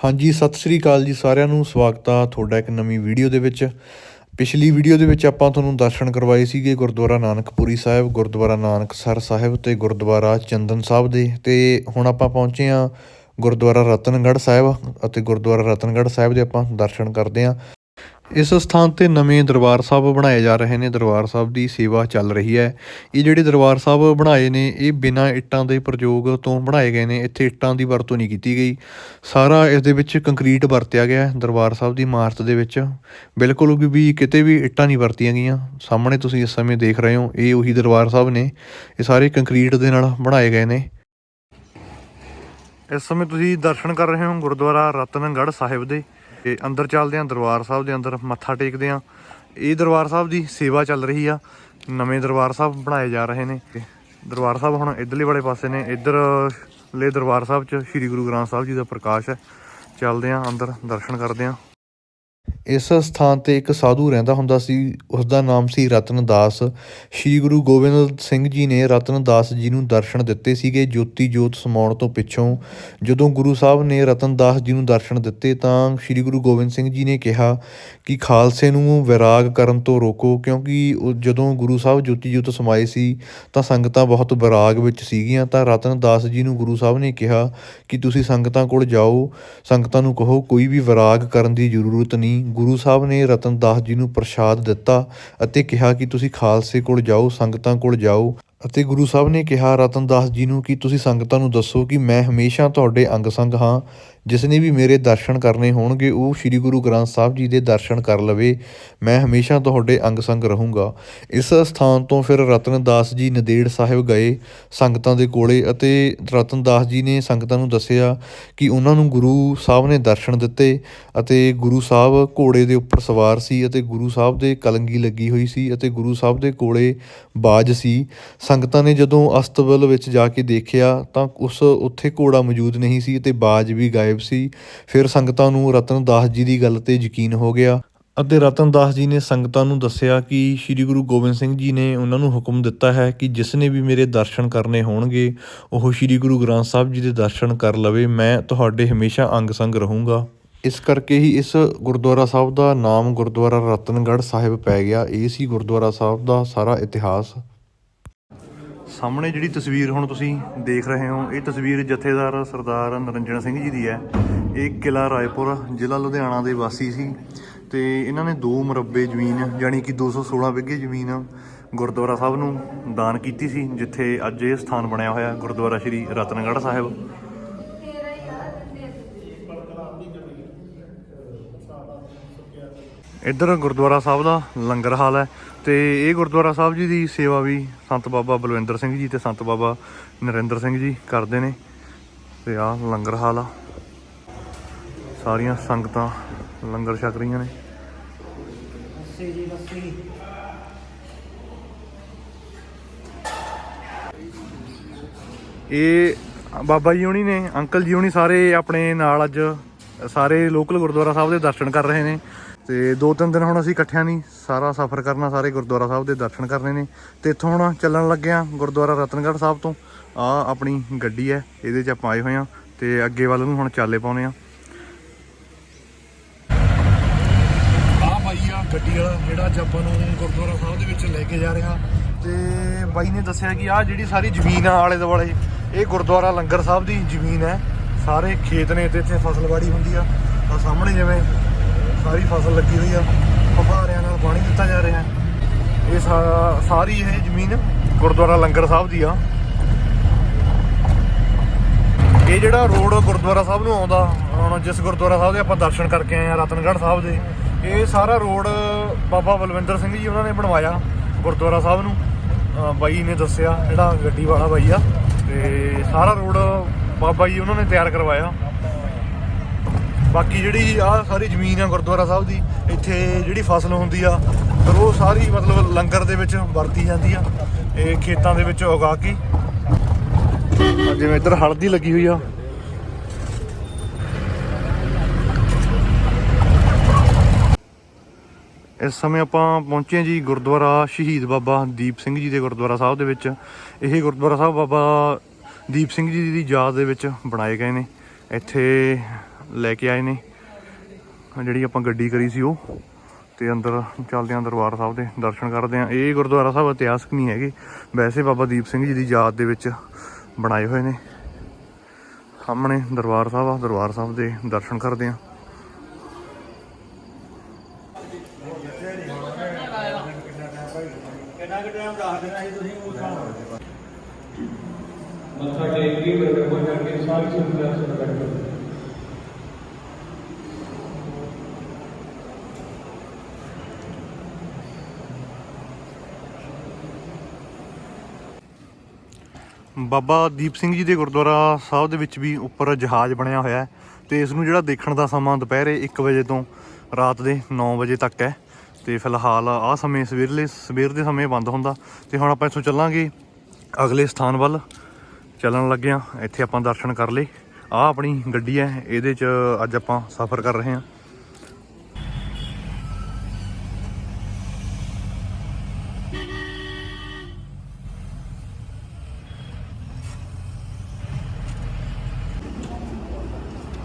ਹਾਂਜੀ, ਸਤਿ ਸ੍ਰੀ ਅਕਾਲ ਜੀ ਸਾਰਿਆਂ ਨੂੰ। ਸਵਾਗਤ ਆ ਤੁਹਾਡਾ ਇੱਕ ਨਵੀਂ ਵੀਡੀਓ ਦੇ ਵਿੱਚ। ਪਿਛਲੀ ਵੀਡੀਓ ਦੇ ਵਿੱਚ ਆਪਾਂ ਤੁਹਾਨੂੰ ਦਰਸ਼ਨ ਕਰਵਾਏ ਸੀਗੇ ਗੁਰਦੁਆਰਾ ਨਾਨਕਪੁਰੀ ਸਾਹਿਬ, ਗੁਰਦੁਆਰਾ ਨਾਨਕਸਰ ਸਾਹਿਬ ਤੇ ਗੁਰਦੁਆਰਾ ਚੰਦਨ ਸਾਹਿਬ ਦੇ। ਤੇ ਹੁਣ ਆਪਾਂ ਪਹੁੰਚੇ ਆ ਗੁਰਦੁਆਰਾ ਰਤਨਗੜ੍ਹ ਸਾਹਿਬ ਅਤੇ ਗੁਰਦੁਆਰਾ ਰਤਨਗੜ੍ਹ ਸਾਹਿਬ ਦੇ ਆਪਾਂ ਦਰਸ਼ਨ ਕਰਦੇ ਆ ਇਸ ਸਥਾਨ ਤੇ ਨਵੇਂ ਦਰਬਾਰ ਸਾਹਿਬ ਬਣਾਏ ਜਾ ਰਹੇ ਨੇ। ਦਰਬਾਰ ਸਾਹਿਬ ਦੀ ਸੇਵਾ ਚੱਲ ਰਹੀ ਹੈ। ਇਹ ਜਿਹੜੇ ਦਰਬਾਰ ਸਾਹਿਬ ਬਣਾਏ ਨੇ, ਇਹ ਬਿਨਾਂ ਇੱਟਾਂ ਦੇ ਪ੍ਰਯੋਗ ਤੋਂ ਬਣਾਏ ਗਏ ਨੇ। ਇੱਥੇ ਇੱਟਾਂ ਦੀ ਵਰਤੋਂ ਨਹੀਂ ਕੀਤੀ ਗਈ। ਸਾਰਾ ਇਸ ਦੇ ਵਿੱਚ ਕੰਕਰੀਟ ਵਰਤਿਆ ਗਿਆ ਹੈ ਦਰਬਾਰ ਸਾਹਿਬ ਦੀ ਇਮਾਰਤ ਦੇ ਵਿੱਚ। ਬਿਲਕੁਲ ਵੀ ਵੀ ਕਿਤੇ ਵੀ ਇੱਟਾਂ ਨਹੀਂ ਵਰਤੀਆਂ ਗਈਆਂ। ਸਾਹਮਣੇ ਤੁਸੀਂ ਇਸ ਸਮੇਂ ਦੇਖ ਰਹੇ ਹੋ, ਇਹ ਉਹੀ ਦਰਬਾਰ ਸਾਹਿਬ ਨੇ। ਇਹ ਸਾਰੇ ਕੰਕਰੀਟ ਦੇ ਨਾਲ ਬਣਾਏ ਗਏ ਨੇ। ਇਸ ਸਮੇਂ ਤੁਸੀਂ ਦਰਸ਼ਨ ਕਰ ਰਹੇ ਹੋ ਗੁਰਦੁਆਰਾ ਰਤਨਗੜ੍ਹ ਸਾਹਿਬ ਦੇ। ਤੇ ਅੰਦਰ ਚੱਲਦੇ ਹਾਂ ਦਰਬਾਰ ਸਾਹਿਬ ਦੇ ਅੰਦਰ ਮੱਥਾ ਟੇਕਦੇ ਹਾਂ ਇਹ ਦਰਬਾਰ ਸਾਹਿਬ ਦੀ ਸੇਵਾ ਚੱਲ ਰਹੀ ਆ। ਨਵੇਂ ਦਰਬਾਰ ਸਾਹਿਬ ਬਣਾਏ ਜਾ ਰਹੇ ਨੇ। ਤੇ ਦਰਬਾਰ ਸਾਹਿਬ ਹੁਣ ਇਧਰਲੇ ਵਾਲੇ ਪਾਸੇ ਨੇ। ਇਧਰ ਲੈ ਦਰਬਾਰ ਸਾਹਿਬ ਚ ਸ੍ਰੀ ਗੁਰੂ ਗ੍ਰੰਥ ਸਾਹਿਬ ਜੀ ਦਾ ਪ੍ਰਕਾਸ਼ ਹੈ। ਚੱਲਦੇ ਹਾਂ ਅੰਦਰ ਦਰਸ਼ਨ ਕਰਦੇ ਹਾਂ ਇਸ ਸਥਾਨ ਤੇ ਇੱਕ ਸਾਧੂ ਰਹਿੰਦਾ ਹੁੰਦਾ ਸੀ। ਉਸ ਦਾ ਨਾਮ ਸੀ ਰਤਨ ਦਾਸ ਸ੍ਰੀ ਗੁਰੂ ਗੋਬਿੰਦ ਸਿੰਘ ਜੀ ਨੇ ਰਤਨ ਦਾਸ ਜੀ ਨੂੰ ਦਰਸ਼ਨ ਦਿੱਤੇ ਸੀਗੇ। ਜੋਤੀ ਜੋਤ ਸਮਾਉਣ ਤੋਂ ਪਿੱਛੋਂ ਜਦੋਂ ਗੁਰੂ ਸਾਹਿਬ ਨੇ ਰਤਨ ਦਾਸ ਜੀ ਨੂੰ ਦਰਸ਼ਨ ਦਿੱਤੇ ਤਾਂ ਸ੍ਰੀ ਗੁਰੂ ਗੋਬਿੰਦ ਸਿੰਘ ਜੀ ਨੇ ਕਿਹਾ ਕਿ ਖਾਲਸੇ ਨੂੰ ਵਿਰਾਗ ਕਰਨ ਤੋਂ ਰੋਕੋ, ਕਿਉਂਕਿ ਜਦੋਂ ਗੁਰੂ ਸਾਹਿਬ ਜੋਤੀ ਜੋਤ ਸਮਾਏ ਸੀ ਤਾਂ ਸੰਗਤਾਂ ਬਹੁਤ ਵਿਰਾਗ ਵਿੱਚ ਸੀਗੀਆਂ। ਤਾਂ ਰਤਨ ਦਾਸ ਜੀ ਨੂੰ ਗੁਰੂ ਸਾਹਿਬ ਨੇ ਕਿਹਾ ਕਿ ਤੁਸੀਂ ਸੰਗਤਾਂ ਕੋਲ ਜਾਓ, ਸੰਗਤਾਂ ਨੂੰ ਕਹੋ, ਕੋਈ ਵੀ ਵਿਰਾਗ ਕਰਨ ਦੀ ਜ਼ਰੂਰਤ ਨਹੀਂ ਗੁਰੂ ਸਾਹਿਬ ਨੇ ਰਤਨਦਾਸ ਜੀ ਨੂੰ ਪ੍ਰਸ਼ਾਦ ਦਿੱਤਾ ਅਤੇ ਕਿਹਾ ਕਿ ਤੁਸੀਂ ਖਾਲਸੇ ਕੋਲ ਜਾਓ, ਸੰਗਤਾਂ ਕੋਲ ਜਾਓ ਅਤੇ ਗੁਰੂ ਸਾਹਿਬ ਨੇ ਕਿਹਾ ਰਤਨਦਾਸ ਜੀ ਨੂੰ ਕਿ ਤੁਸੀਂ ਸੰਗਤਾਂ ਨੂੰ ਦੱਸੋ ਕਿ ਮੈਂ ਹਮੇਸ਼ਾ ਤੁਹਾਡੇ ਅੰਗ ਸੰਗ ਹਾਂ ਜਿਸ ਨੇ ਵੀ ਮੇਰੇ ਦਰਸ਼ਨ ਕਰਨੇ ਹੋਣਗੇ, ਉਹ ਸ੍ਰੀ ਗੁਰੂ ਗ੍ਰੰਥ ਸਾਹਿਬ ਜੀ ਦੇ ਦਰਸ਼ਨ ਕਰ ਲਵੇ। ਮੈਂ ਹਮੇਸ਼ਾ ਤੁਹਾਡੇ ਅੰਗ ਸੰਗ ਰਹੂੰਗਾ। ਇਸ ਸਥਾਨ ਤੋਂ ਫਿਰ ਰਤਨਦਾਸ ਜੀ ਨਦੇੜ ਸਾਹਿਬ ਗਏ ਸੰਗਤਾਂ ਦੇ ਕੋਲੇ ਅਤੇ ਰਤਨਦਾਸ ਜੀ ਨੇ ਸੰਗਤਾਂ ਨੂੰ ਦੱਸਿਆ ਕਿ ਉਹਨਾਂ ਨੂੰ ਗੁਰੂ ਸਾਹਿਬ ਨੇ ਦਰਸ਼ਨ ਦਿੱਤੇ ਅਤੇ ਗੁਰੂ ਸਾਹਿਬ ਘੋੜੇ ਦੇ ਉੱਪਰ ਸਵਾਰ ਸੀ ਅਤੇ ਗੁਰੂ ਸਾਹਿਬ ਦੇ ਕਲੰਗੀ ਲੱਗੀ ਹੋਈ ਸੀ ਅਤੇ ਗੁਰੂ ਸਾਹਿਬ ਦੇ ਕੋਲੇ ਬਾਜ ਸੀ। ਸੰਗਤਾਂ ਨੇ ਜਦੋਂ ਅਸਤਬਲ ਵਿੱਚ ਜਾ ਕੇ ਦੇਖਿਆ ਤਾਂ ਉਸ ਉੱਥੇ ਘੋੜਾ ਮੌਜੂਦ ਨਹੀਂ ਸੀ ਤੇ ਬਾਜ ਵੀ ਗਾਇਬ ਸੀ। ਫਿਰ ਸੰਗਤਾਂ ਨੂੰ ਰਤਨਦਾਸ ਜੀ ਦੀ ਗੱਲ ਤੇ ਯਕੀਨ ਹੋ ਗਿਆ ਅਤੇ ਰਤਨਦਾਸ ਜੀ ਨੇ ਸੰਗਤਾਂ ਨੂੰ ਦੱਸਿਆ ਕਿ ਸ੍ਰੀ ਗੁਰੂ ਗੋਬਿੰਦ ਸਿੰਘ ਜੀ ਨੇ ਉਹਨਾਂ ਨੂੰ ਹੁਕਮ ਦਿੱਤਾ ਹੈ ਕਿ ਜਿਸ ਨੇ ਵੀ ਮੇਰੇ ਦਰਸ਼ਨ ਕਰਨੇ ਹੋਣਗੇ, ਉਹ ਸ੍ਰੀ ਗੁਰੂ ਗ੍ਰੰਥ ਸਾਹਿਬ ਜੀ ਦੇ ਦਰਸ਼ਨ ਕਰ ਲਵੇ। ਮੈਂ ਤੁਹਾਡੇ ਹਮੇਸ਼ਾ ਅੰਗ ਸੰਗ ਰਹੂੰਗਾ। ਇਸ ਕਰਕੇ ਹੀ ਇਸ ਗੁਰਦੁਆਰਾ ਸਾਹਿਬ ਦਾ ਨਾਮ ਗੁਰਦੁਆਰਾ ਰਤਨਗੜ੍ਹ ਸਾਹਿਬ ਪੈ ਗਿਆ। ਇਹ ਸੀ ਗੁਰਦੁਆਰਾ ਸਾਹਿਬ ਦਾ ਸਾਰਾ ਇਤਿਹਾਸ। ਸਾਹਮਣੇ ਜਿਹੜੀ ਤਸਵੀਰ ਹੁਣ ਤੁਸੀਂ ਦੇਖ ਰਹੇ ਹੋ, ਇਹ ਤਸਵੀਰ ਜਥੇਦਾਰ ਸਰਦਾਰ ਨਰਿੰਜਨ ਸਿੰਘ ਜੀ ਦੀ ਹੈ। ਇਹ ਕਿਲਾ ਰਾਏਪੁਰ, ਜ਼ਿਲ੍ਹਾ ਲੁਧਿਆਣਾ ਦੇ ਵਾਸੀ ਸੀ ਤੇ ਇਹਨਾਂ ਨੇ ਦੋ ਮੁਰੱਬੇ ਜ਼ਮੀਨ, ਯਾਨੀ ਕਿ 216 ਵਿਗੇ ਜ਼ਮੀਨ ਗੁਰਦੁਆਰਾ ਸਾਹਿਬ ਨੂੰ ਦਾਨ ਕੀਤੀ ਸੀ, ਜਿੱਥੇ ਅੱਜ ਇਹ ਸਥਾਨ ਬਣਿਆ ਹੋਇਆ, ਗੁਰਦੁਆਰਾ ਸ਼੍ਰੀ ਰਤਨਗੜ੍ਹ ਸਾਹਿਬ। ਇੱਧਰ ਗੁਰਦੁਆਰਾ ਸਾਹਿਬ ਦਾ ਲੰਗਰ ਹਾਲ ਹੈ ਤੇ ਇਹ ਗੁਰਦੁਆਰਾ ਸਾਹਿਬ ਜੀ ਦੀ ਸੇਵਾ ਵੀ ਸੰਤ ਬਾਬਾ ਬਲਵਿੰਦਰ ਸਿੰਘ ਜੀ ਤੇ ਸੰਤ ਬਾਬਾ ਨਰਿੰਦਰ ਸਿੰਘ ਜੀ ਕਰਦੇ ਨੇ ਤੇ ਆਹ ਲੰਗਰ ਹਾਲ ਆ। ਸਾਰੀਆਂ ਸੰਗਤਾਂ ਲੰਗਰ ਛਕ ਰਹੀਆਂ ਨੇ। ਇਹ ਬਾਬਾ ਜੀ ਹੋਣੀ ਨੇ, ਅੰਕਲ ਜੀ ਹੋਣੀ ਸਾਰੇ ਆਪਣੇ ਨਾਲ ਅੱਜ ਸਾਰੇ ਲੋਕਲ ਗੁਰਦੁਆਰਾ ਸਾਹਿਬ ਦੇ ਦਰਸ਼ਨ ਕਰ ਰਹੇ ਨੇ ਤੇ ਦੋ ਤਿੰਨ ਦਿਨ ਹੁਣ ਅਸੀਂ ਇਕੱਠਿਆਂ ਨਹੀਂ ਸਾਰਾ ਸਫ਼ਰ ਕਰਨਾ, ਸਾਰੇ ਗੁਰਦੁਆਰਾ ਸਾਹਿਬ ਦੇ ਦਰਸ਼ਨ ਕਰਨੇ ਨੇ ਤੇ ਇੱਥੋਂ ਹੁਣ ਚੱਲਣ ਲੱਗੇ ਆ ਗੁਰਦੁਆਰਾ ਰਤਨਗੜ੍ਹ ਸਾਹਿਬ ਤੋਂ। ਆ ਆਪਣੀ ਗੱਡੀ ਹੈ, ਇਹਦੇ 'ਚ ਆਪਾਂ ਆਏ ਹੋਏ ਆ ਤੇ ਅੱਗੇ ਵੱਲ ਨੂੰ ਹੁਣ ਚਾਲੇ ਪਾਉਨੇ ਆ ਆ ਬਾਈ ਆ ਗੱਡੀ ਵਾਲਾ, ਜਿਹੜਾ ਅੱਜ ਆਪਾਂ ਨੂੰ ਗੁਰਦੁਆਰਾ ਸਾਹਿਬ ਦੇ ਵਿੱਚ ਲੈ ਕੇ ਜਾ ਰਿਹਾ। ਤੇ ਬਾਈ ਨੇ ਦੱਸਿਆ ਕਿ ਆ ਜਿਹੜੀ ਸਾਰੀ ਜ਼ਮੀਨ ਆ ਆਲੇ ਦੁਆਲੇ ਇਹ ਗੁਰਦੁਆਰਾ ਲੰਗਰ ਸਾਹਿਬ ਦੀ ਜ਼ਮੀਨ ਹੈ। ਸਾਰੇ ਖੇਤ ਨੇ ਤੇ ਇੱਥੇ ਫਸਲ ਫਸਲਵਾੜੀ ਹੁੰਦੀ ਆ। ਆ ਸਾਹਮਣੇ ਜਿਵੇਂ ਸਾਰੀ ਫਸਲ ਲੱਗੀ ਹੋਈ ਆ, ਫੁਹਾਰਿਆਂ ਨਾਲ ਪਾਣੀ ਦਿੱਤਾ ਜਾ ਰਿਹਾ। ਇਹ ਸਾ- ਸਾਰੀ ਇਹ ਜ਼ਮੀਨ ਗੁਰਦੁਆਰਾ ਲੰਗਰ ਸਾਹਿਬ ਦੀ ਆ। ਇਹ ਜਿਹੜਾ ਰੋਡ ਗੁਰਦੁਆਰਾ ਸਾਹਿਬ ਨੂੰ ਆਉਂਦਾ, ਹੁਣ ਜਿਸ ਗੁਰਦੁਆਰਾ ਸਾਹਿਬ ਦੇ ਆਪਾਂ ਦਰਸ਼ਨ ਕਰਕੇ ਆਏ ਆ, ਰਤਨਗੜ੍ਹ ਸਾਹਿਬ ਦੇ, ਇਹ ਸਾਰਾ ਰੋਡ ਬਾਬਾ ਬਲਵਿੰਦਰ ਸਿੰਘ ਜੀ ਉਹਨਾਂ ਨੇ ਬਣਵਾਇਆ ਗੁਰਦੁਆਰਾ ਸਾਹਿਬ ਨੂੰ। ਬਾਈ ਨੇ ਦੱਸਿਆ, ਜਿਹੜਾ ਗੱਡੀ ਵਾਲਾ ਬਾਈ ਆ, ਤੇ ਸਾਰਾ ਰੋਡ ਬਾਬਾ ਜੀ ਉਹਨਾਂ ਨੇ ਤਿਆਰ ਕਰਵਾਇਆ। ਬਾਕੀ ਜਿਹੜੀ ਆ ਸਾਰੀ ਜ਼ਮੀਨ ਆ ਗੁਰਦੁਆਰਾ ਸਾਹਿਬ ਦੀ, ਇੱਥੇ ਜਿਹੜੀ ਫਸਲ ਹੁੰਦੀ ਆ, ਫਿਰ ਉਹ ਸਾਰੀ ਮਤਲਬ ਲੰਗਰ ਦੇ ਵਿੱਚ ਵਰਤੀ ਜਾਂਦੀ ਆ, ਇਹ ਖੇਤਾਂ ਦੇ ਵਿੱਚ ਉਗਾ ਕੇ। ਜਿਵੇਂ ਇੱਧਰ ਹਲਦੀ ਲੱਗੀ ਹੋਈ ਆ। ਇਸ ਸਮੇਂ ਆਪਾਂ ਪਹੁੰਚੇ ਜੀ ਗੁਰਦੁਆਰਾ ਸ਼ਹੀਦ ਬਾਬਾ ਦੀਪ ਸਿੰਘ ਜੀ ਦੇ ਗੁਰਦੁਆਰਾ ਸਾਹਿਬ ਦੇ ਵਿੱਚ। ਇਹ ਗੁਰਦੁਆਰਾ ਸਾਹਿਬ ਬਾਬਾ ਦੀਪ ਸਿੰਘ ਜੀ ਦੀ ਯਾਦ ਦੇ ਵਿੱਚ ਬਣਾਏ ਗਏ ਨੇ। ਇੱਥੇ ਲੈ ਕੇ ਆਏ ਨੇ। ਜਿਹੜੀ ਆਪਾਂ ਗੱਡੀ ਕਰੀ ਸੀ ਉਹ ਤੇ ਅੰਦਰ ਚੱਲਦੇ ਆਂ ਦਰਬਾਰ ਸਾਹਿਬ ਦੇ ਦਰਸ਼ਨ ਕਰਦੇ ਆਂ ਇਹ ਗੁਰਦੁਆਰਾ ਸਾਹਿਬ ਇਤਿਹਾਸਕ ਨਹੀਂ ਹੈਗੇ। ਵੈਸੇ ਬਾਬਾ ਦੀਪ ਸਿੰਘ ਜੀ ਦੀ ਯਾਦ ਦੇ ਵਿੱਚ ਬਣਾਏ ਹੋਏ ਨੇ। ਸਾਹਮਣੇ ਦਰਬਾਰ ਸਾਹਿਬ ਆ, ਦਰਬਾਰ ਸਾਹਿਬ ਦੇ ਦਰਸ਼ਨ ਕਰਦੇ ਆਂ ਮੱਥਾ ਟੇਕ ਕੇ ਮੇਰੇ ਬਾਬਾ ਦੀਪ ਸਿੰਘ ਜੀ ਦੇ ਗੁਰਦੁਆਰਾ ਸਾਹਿਬ ਦੇ ਵਿੱਚ ਵੀ ਉੱਪਰ ਜਹਾਜ਼ ਬਣਿਆ ਹੋਇਆ ਹੈ ਤੇ ਇਸ ਨੂੰ ਜਿਹੜਾ ਦੇਖਣ ਦਾ ਸਮਾਂ ਦੁਪਹਿਰੇ 1 ਵਜੇ ਤੋਂ ਰਾਤ ਦੇ 9 ਵਜੇ ਤੱਕ ਹੈ ਤੇ ਫਿਲਹਾਲ ਆਹ ਸਮੇਂ ਸਵੇਰਲੇ ਸਵੇਰ ਦੇ ਸਮੇਂ ਬੰਦ ਹੁੰਦਾ ਤੇ ਹੁਣ ਆਪਾਂ ਇੱਥੋਂ ਚੱਲਾਂਗੇ ਅਗਲੇ ਸਥਾਨ ਵੱਲ। ਚੱਲਣ ਲੱਗੇ ਆ ਇੱਥੇ ਆਪਾਂ ਦਰਸ਼ਨ ਕਰ ਲਏ। ਆਹ ਆਪਣੀ ਗੱਡੀ ਹੈ, ਇਹਦੇ 'ਚ ਅੱਜ ਆਪਾਂ ਸਫ਼ਰ ਕਰ ਰਹੇ ਹਾਂ।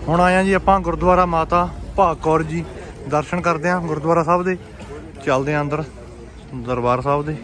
ਹੁਣ ਆਇਆ ਜੀ ਆਪਾਂ ਗੁਰਦੁਆਰਾ ਮਾਤਾ ਭਾਗ ਕੌਰ ਜੀ। ਦਰਸ਼ਨ ਕਰਦੇ ਆਂ ਗੁਰਦੁਆਰਾ ਸਾਹਿਬ ਦੇ। ਚੱਲਦੇ ਆਂ ਅੰਦਰ, ਦਰਬਾਰ ਸਾਹਿਬ ਦੇ।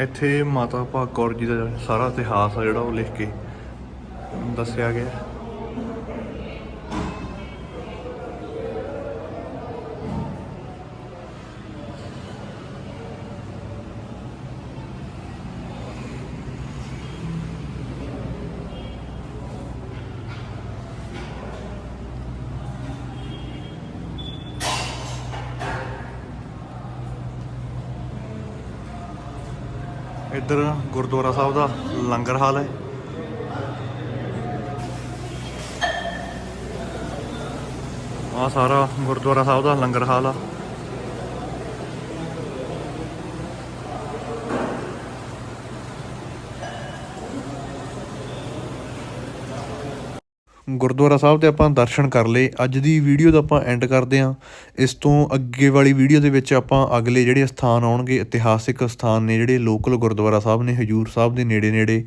ਇੱਥੇ ਮਾਤਾ ਭਾਗ ਕੌਰ ਜੀ ਦਾ ਸਾਰਾ ਇਤਿਹਾਸ ਆ ਜਿਹੜਾ ਉਹ ਲਿਖ ਕੇ ਦੱਸਿਆ ਗਿਆ। ਇੱਧਰ ਗੁਰਦੁਆਰਾ ਸਾਹਿਬ ਦਾ ਲੰਗਰ ਹਾਲ ਹੈ। ਆ ਸਾਰਾ ਗੁਰਦੁਆਰਾ ਸਾਹਿਬ ਦਾ ਲੰਗਰ ਹਾਲ ਆ। ਗੁਰਦੁਆਰਾ ਸਾਹਿਬ ਦੇ ਆਪਾਂ ਦਰਸ਼ਨ ਕਰ ਲਏ। ਅੱਜ ਦੀ ਵੀਡੀਓ ਦਾ ਆਪਾਂ ਐਂਡ ਕਰਦੇ ਹਾਂ। ਇਸ ਤੋਂ ਅੱਗੇ ਵਾਲੀ ਵੀਡੀਓ ਦੇ ਵਿੱਚ ਆਪਾਂ ਅਗਲੇ ਜਿਹੜੇ ਸਥਾਨ ਆਉਣਗੇ, ਇਤਿਹਾਸਿਕ ਸਥਾਨ ਨੇ ਜਿਹੜੇ ਲੋਕਲ ਗੁਰਦੁਆਰਾ ਸਾਹਿਬ ਨੇ, ਹਜੂਰ ਸਾਹਿਬ ਦੇ ਨੇੜੇ ਨੇੜੇ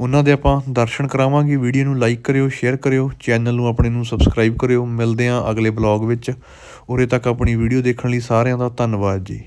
ਉਹਨਾਂ ਦੇ ਆਪਾਂ ਦਰਸ਼ਨ ਕਰਾਵਾਂਗੇ। ਵੀਡੀਓ ਨੂੰ ਲਾਈਕ ਕਰਿਓ ਸ਼ੇਅਰ ਕਰਿਓ ਚੈਨਲ ਨੂੰ ਆਪਣੇ ਨੂੰ ਸਬਸਕ੍ਰਾਈਬ ਕਰਿਓ। ਮਿਲਦੇ ਹਾਂ ਅਗਲੇ ਬਲੌਗ ਵਿੱਚ। ਉਰੇ ਤੱਕ ਆਪਣੀ ਵੀਡੀਓ ਦੇਖਣ ਲਈ ਸਾਰਿਆਂ ਦਾ ਧੰਨਵਾਦ ਜੀ।